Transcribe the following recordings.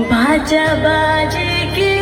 भाजा बाजी की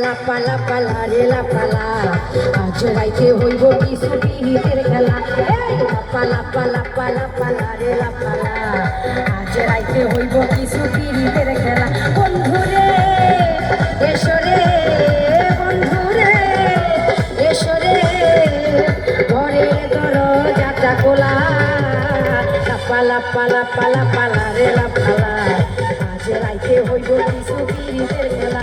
পালা পালা পালা রে লাপালা আজ রাইতে হইব কি ছুটি নিতের খেলা লাপালা পালা পালা পালা রে লাপালা আজ রাইতে হইব কি ছুটি নিতের খেলা বন্ধুরে এসরে বন্ধুরে এসরে ঘরে দরজাটা খোলা। লাপালা পালা পালা পালা রে লাপালা আজ রাইতে হইব কিছু পিরিতের খেলা।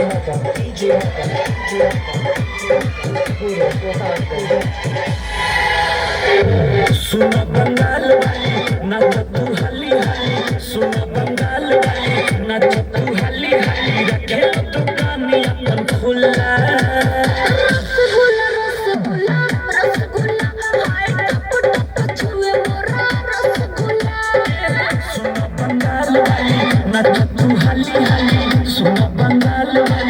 Mata, puro potato. सुन बंगाल वाली नाच तू हली हली सुन बंगाल वाली नाच तू हली हली रखे दुकान अपन खुला सुन बंगाल वाली नाच तू हली हली सुन बंगाल Hello.